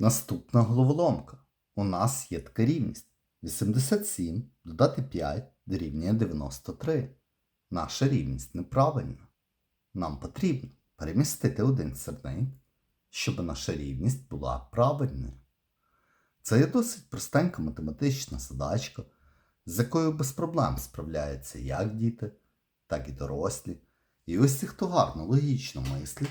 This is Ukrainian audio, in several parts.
Наступна головоломка. У нас є така рівність. 87 додати 5 дорівнює 93. Наша рівність неправильна. Нам потрібно перемістити один сірник, щоб наша рівність була правильною. Це є досить простенька математична задачка, з якою без проблем справляються як діти, так і дорослі. І ось ті, хто гарно логічно мислить,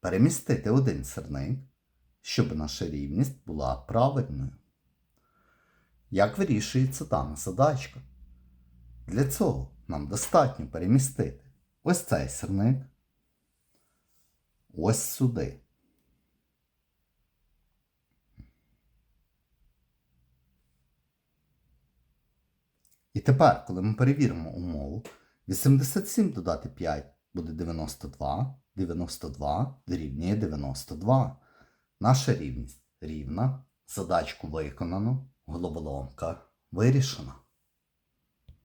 перемістити один сирник, щоб наша рівність була правильною. Як вирішується дана задачка? Для цього нам достатньо перемістити ось цей сирник ось сюди. І тепер, коли ми перевіримо умову, 87 додати 5 буде 92, 92 дорівнює 92. Наша рівність рівна, задачку виконано, головоломка вирішена.